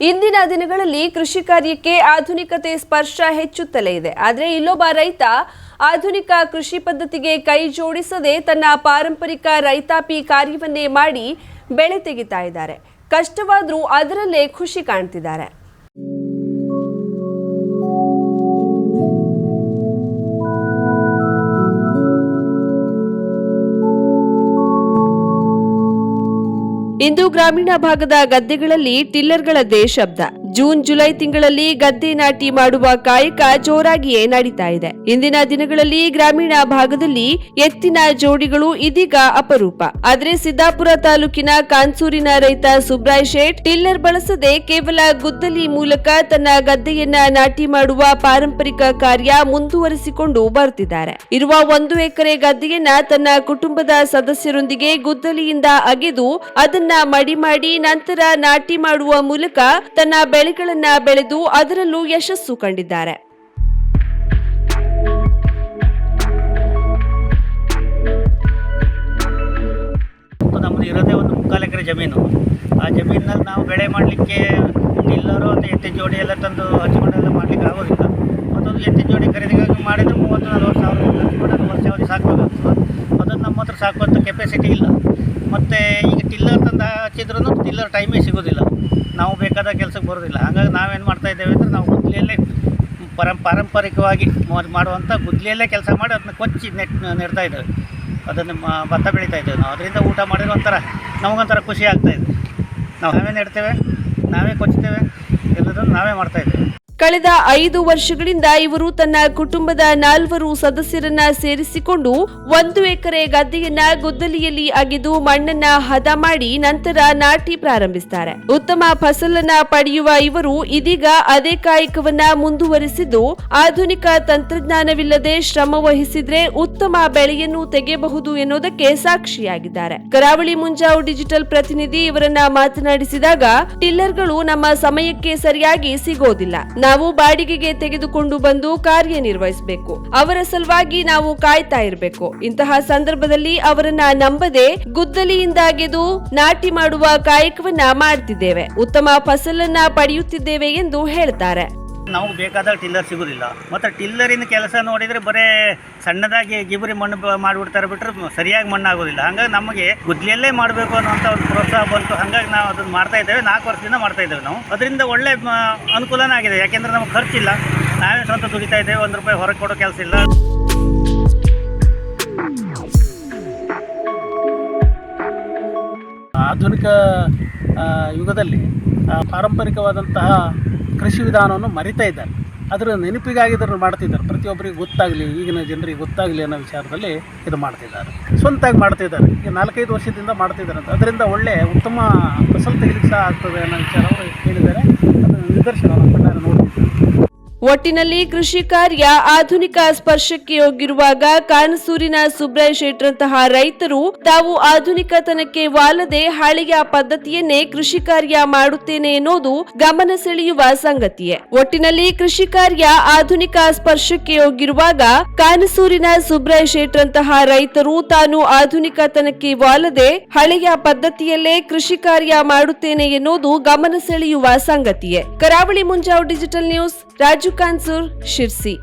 ಇಂದಿನ ದಿನಗಳಲ್ಲಿ ಕೃಷಿ ಕಾರ್ಯಕ್ಕೆ ಆಧುನಿಕತೆ ಸ್ಪರ್ಶ ಹೆಚ್ಚುತ್ತಲೇ ಇದೆ. ಆದರೆ ಇಲ್ಲೊಬ್ಬ ರೈತ ಆಧುನಿಕ ಕೃಷಿ ಪದ್ಧತಿಗೆ ಕೈ ಜೋಡಿಸದೆ ತನ್ನ ಪಾರಂಪರಿಕ ರೈತಾಪಿ ಕಾರ್ಯವನ್ನೇ ಮಾಡಿ ಬೆಳೆ ತೆಗಿತಾ ಇದ್ದಾರೆ. ಕಷ್ಟವಾದರೂ ಅದರಲ್ಲೇ ಖುಷಿ ಕಾಣ್ತಿದ್ದಾರೆ. ಇಂದು ಗ್ರಾಮೀಣ ಭಾಗದ ಗದ್ದೆಗಳಲ್ಲಿ ಟಿಲ್ಲರ್ಗಳದ್ದೇ ಶಬ್ದ ಜೂನ್, ಜುಲೈ ತಿಂಗಳಲ್ಲಿ ಗದ್ದೆ ನಾಟಿ ಮಾಡುವ ಕಾಯಕ ಜೋರಾಗಿಯೇ ನಡೀತಾ ಇದೆ. ಇಂದಿನ ದಿನಗಳಲ್ಲಿ ಗ್ರಾಮೀಣ ಭಾಗದಲ್ಲಿ ಎತ್ತಿನ ಜೋಡಿಗಳು ಇದೀಗ ಅಪರೂಪ. ಆದ್ರೆ ಸಿದ್ದಾಪುರ ತಾಲೂಕಿನ ಕಾನ್ಸೂರಿನ ರೈತ ಸುಬ್ರಾಯ್ ಶೇಟ್, ಟಿಲ್ಲರ್ ಬಳಸದೆ ಕೇವಲ ಗುದ್ದಲಿ ಮೂಲಕ ತನ್ನ ಗದ್ದೆಯನ್ನ ನಾಟಿ ಮಾಡುವ ಪಾರಂಪರಿಕ ಕಾರ್ಯ ಮುಂದುವರಿಸಿಕೊಂಡು ಬರುತ್ತಿದ್ದಾರೆ ಇರುವ ಒಂದು ಎಕರೆ ಗದ್ದೆಯನ್ನ ತನ್ನ ಕುಟುಂಬದ ಸದಸ್ಯರೊಂದಿಗೆ ಗುದ್ದಲಿಯಿಂದ ಅಗೆದು ಅದನ್ನ ಮಡಿ ಮಾಡಿ ನಂತರ ನಾಟಿ ಮಾಡುವ ಮೂಲಕ ತನ್ನ ಬೆಳೆಗಳನ್ನ ಬೆಳೆದು ಅದರಲ್ಲೂ ಯಶಸ್ಸು ಕಂಡಿದ್ದಾರೆ. ನಮ್ಮದು ಇರೋದೇ ಒಂದು ಮುಕ್ಕಾಲು ಎಕರೆ ಜಮೀನು. ಆ ಜಮೀನಲ್ಲಿ ನಾವು ಬೆಳೆ ಮಾಡಲಿಕ್ಕೆ ಟಿಲ್ಲರು ಒಂದು ಎತ್ತಿನ ಜೋಡಿ ಎಲ್ಲ ತಂದು ಹಚ್ಕೊಂಡೆಲ್ಲ ಮಾಡಲಿಕ್ಕೆ ಆಗೋದಿಲ್ಲ. ಮತ್ತೊಂದು ಎತ್ತಿನ ಜೋಡಿ ಖರೀದಿಗಾಗಿ ಮಾಡಿದರೆ ಮೂವತ್ತು ನಲ್ವತ್ತು ಸಾವಿರ ಖರ್ಚು ಮಾಡಿ ವರ್ಷ ಅವಧಿ ಸಾಕಬೇಕಾಗ್ತದೆ ಅದನ್ನು ನಮ್ಮ ಹತ್ರ ಸಾಕುವಂಥ ಕೆಪಾಸಿಟಿ ಇಲ್ಲ. ಮತ್ತು ಈಗ ಟಿಲ್ಲರ್ ತಂದು ಹಚ್ಚಿದ್ರೂ ಟಿಲ್ಲರ್ ಟೈಮೇ ಸಿಗೋದಿಲ್ಲ. ನಾವು ಬೇಕಾದ ಕೆಲಸಕ್ಕೆ ಬರೋದಿಲ್ಲ. ಹಾಗಾಗಿ ನಾವೇನು ಮಾಡ್ತಾ ಇದ್ದೇವೆ ಅಂದರೆ ನಾವು ಗುದ್ದಲಿಯಲ್ಲೇ ಪರಂ, ಪಾರಂಪರಿಕವಾಗಿ ಮಾಡುವಂಥ ಗುದ್ದಲಿಯಲ್ಲೇ ಕೆಲಸ ಮಾಡಿ ಅದನ್ನ ಕೊಚ್ಚಿ ನೆಟ್, ನೆಡ್ತಾ ಇದ್ದೇವೆ. ಅದನ್ನು ಭತ್ತ ಬೆಳೀತಾ ಇದ್ದೇವೆ ನಾವು. ಅದರಿಂದ ಊಟ ಮಾಡಿದ್ರೆ ಒಂಥರ ನಮಗೊಂಥರ ಖುಷಿ ಆಗ್ತಾಯಿದೆ ನಾವು ನಾವೇ ನೆಡ್ತೇವೆ? ನಾವೇ ಕೊಚ್ತೇವೆ. ಎಲ್ಲದನ್ನು ನಾವೇ ಮಾಡ್ತಾ ಇದ್ದೇವೆ. ಕಳೆದ ಐದು ವರ್ಷಗಳಿಂದ ಇವರು ತನ್ನ ಕುಟುಂಬದ ನಾಲ್ವರು ಸದಸ್ಯರನ್ನ ಸೇರಿಸಿಕೊಂಡು ಒಂದು ಎಕರೆ ಗದ್ದೆಯನ್ನ ಗುದ್ದಲಿಯಲ್ಲಿ ಅಗೆದು ಮಣ್ಣನ್ನ ಹದ ಮಾಡಿ ನಂತರ ನಾಟಿ ಪ್ರಾರಂಭಿಸುತ್ತಾರೆ ಉತ್ತಮ ಫಸಲನ್ನ ಪಡೆಯುವ ಇವರು ಇದೀಗ ಅದೇ ಕಾಯಕವನ್ನ ಮುಂದುವರಿಸಿದ್ದು, ಆಧುನಿಕ ತಂತ್ರಜ್ಞಾನವಿಲ್ಲದೆ ಶ್ರಮ ವಹಿಸಿದ್ರೆ ಉತ್ತಮ ಬೆಳೆಯನ್ನು ತೆಗೆಯಬಹುದು ಎನ್ನುವುದಕ್ಕೆ ಸಾಕ್ಷಿಯಾಗಿದ್ದಾರೆ. ಕರಾವಳಿ ಮುಂಜಾವು ಡಿಜಿಟಲ್ ಪ್ರತಿನಿಧಿ ಇವರನ್ನ ಮಾತನಾಡಿಸಿದಾಗ, ಟಿಲ್ಲರ್ಗಳು ನಮ್ಮ ಸಮಯಕ್ಕೆ ಸರಿಯಾಗಿ ಸಿಗೋದಿಲ್ಲ. ನಾವು ಬಾಡಿಗೆಗೆ ತೆಗೆದುಕೊಂಡು ಬಂದು ಕಾರ್ಯನಿರ್ವಹಿಸಬೇಕು. ಅವರ ಸಲುವಾಗಿ ನಾವು ಕಾಯ್ತಾ ಇರಬೇಕು. ಇಂತಹ ಸಂದರ್ಭದಲ್ಲಿ ಅವರನ್ನ ನಂಬದೆ ಗುದ್ದಲಿಯಿಂದ ಅಗೆದು ನಾಟಿ ಮಾಡುವ ಕಾಯಕವನ್ನ ಮಾಡ್ತಿದ್ದೇವೆ. ಉತ್ತಮ ಫಸಲನ್ನ ಪಡೆಯುತ್ತಿದ್ದೇವೆ ಎಂದು ಹೇಳ್ತಾರೆ. ನಾವು ಬೇಕಾದಾಗ ಟಿಲ್ಲರ್ ಸಿಗೋದಿಲ್ಲ. ಮತ್ತು ಟಿಲ್ಲರಿನ ಕೆಲಸ ನೋಡಿದರೆ ಬರೇ ಸಣ್ಣದಾಗಿ ಗಿಬರಿ ಮಣ್ಣು ಮಾಡಿಬಿಡ್ತಾರೆ ಬಿಟ್ಟರೆ ಸರಿಯಾಗಿ ಮಣ್ಣು ಆಗೋದಿಲ್ಲ ಹಾಗಾಗಿ ನಮಗೆ ಗುದ್ಲಿಯಲ್ಲೇ ಮಾಡಬೇಕು ಅನ್ನೋಂಥ ಒಂದು ಪ್ರೋತ್ಸಾಹ ಬಂತು. ಹಾಗಾಗಿ ನಾವು ಅದನ್ನು ಮಾಡ್ತಾ ಇದ್ದೇವೆ. ನಾಲ್ಕು ವರ್ಷದಿಂದ ಮಾಡ್ತಾ ಇದ್ದೇವೆ ನಾವು. ಅದರಿಂದ ಒಳ್ಳೆ ಅನುಕೂಲನೇ ಆಗಿದೆ ಯಾಕೆಂದರೆ ನಮಗೆ ಖರ್ಚಿಲ್ಲ. ನಾವೇ ಸ್ವಂತ ದುಡಿತಾ ಇದ್ದೇವೆ. ಒಂದು ರೂಪಾಯಿ ಹೊರಗೆ ಕೊಡೋ ಕೆಲಸ ಇಲ್ಲ. ಆಧುನಿಕ ಯುಗದಲ್ಲಿ ಪಾರಂಪರಿಕವಾದಂತಹ ಕೃಷಿ ವಿಧಾನವನ್ನು ಮರಿತಾ ಇದ್ದಾರೆ. ಅದರ ನೆನಪಿಗಾಗಿ ಇದನ್ನು ಮಾಡ್ತಿದ್ದಾರೆ. ಪ್ರತಿಯೊಬ್ಬರಿಗೆ ಗೊತ್ತಾಗಲಿ, ಈಗಿನ ಜನರಿಗೆ ಗೊತ್ತಾಗಲಿ ಅನ್ನೋ ವಿಚಾರದಲ್ಲಿ ಇದು ಮಾಡ್ತಿದ್ದಾರೆ. ಸ್ವಂತಾಗಿ ಮಾಡ್ತಿದ್ದಾರೆ. ಈಗ ನಾಲ್ಕೈದು ವರ್ಷದಿಂದ ಮಾಡ್ತಿದ್ದಾರೆ ಅಂತ. ಅದರಿಂದ ಒಳ್ಳೆ ಉತ್ತಮ ಫಸಲು ತೆಗಿಲಿಕ್ಕೆ ಸಹ ಆಗ್ತದೆ ಅನ್ನೋ ವಿಚಾರ ಹೇಳಿದ್ದಾರೆ. ಅದರ ನಿದರ್ಶನ ನೋಡ್ತಿದ್ದಾರೆ ಒಟ್ಟಿನಲ್ಲಿ ಕೃಷಿ ಕಾರ್ಯ ಆಧುನಿಕ ಸ್ಪರ್ಶಕ್ಕೆ ಹೋಗಿರುವಾಗ ಕಾನಸೂರಿನ ಸುಬ್ರಾಯ್ ಶೆಟ್ರಂತಹ ರೈತರು ತಾವು ಆಧುನಿಕತನಕ್ಕೆ ವಾಲದೆ ಹಳೆಯ ಪದ್ಧತಿಯನ್ನೇ ಕೃಷಿ ಕಾರ್ಯ ಮಾಡುತ್ತೇನೆ ಎನ್ನುವುದು ಗಮನ ಸೆಳೆಯುವ ಸಂಗತಿಯೇ. ಒಟ್ಟಿನಲ್ಲಿ ಕೃಷಿ ಕಾರ್ಯ ಆಧುನಿಕ ಸ್ಪರ್ಶಕ್ಕೆ ಹೋಗಿರುವಾಗ ಕಾನಸೂರಿನ ಸುಬ್ರಾಯ್ ಶೇಟ್ರಂತಹ ರೈತರು ತಾನು ಆಧುನಿಕತನಕ್ಕೆ ವಾಲದೆ ಹಳೆಯ ಪದ್ಧತಿಯಲ್ಲೇ ಕೃಷಿ ಕಾರ್ಯ ಮಾಡುತ್ತೇನೆ ಎನ್ನುವುದು ಗಮನ ಸೆಳೆಯುವ ಸಂಗತಿಯೇ. Karavali Munjav digital news, Raju Kansur Sirsi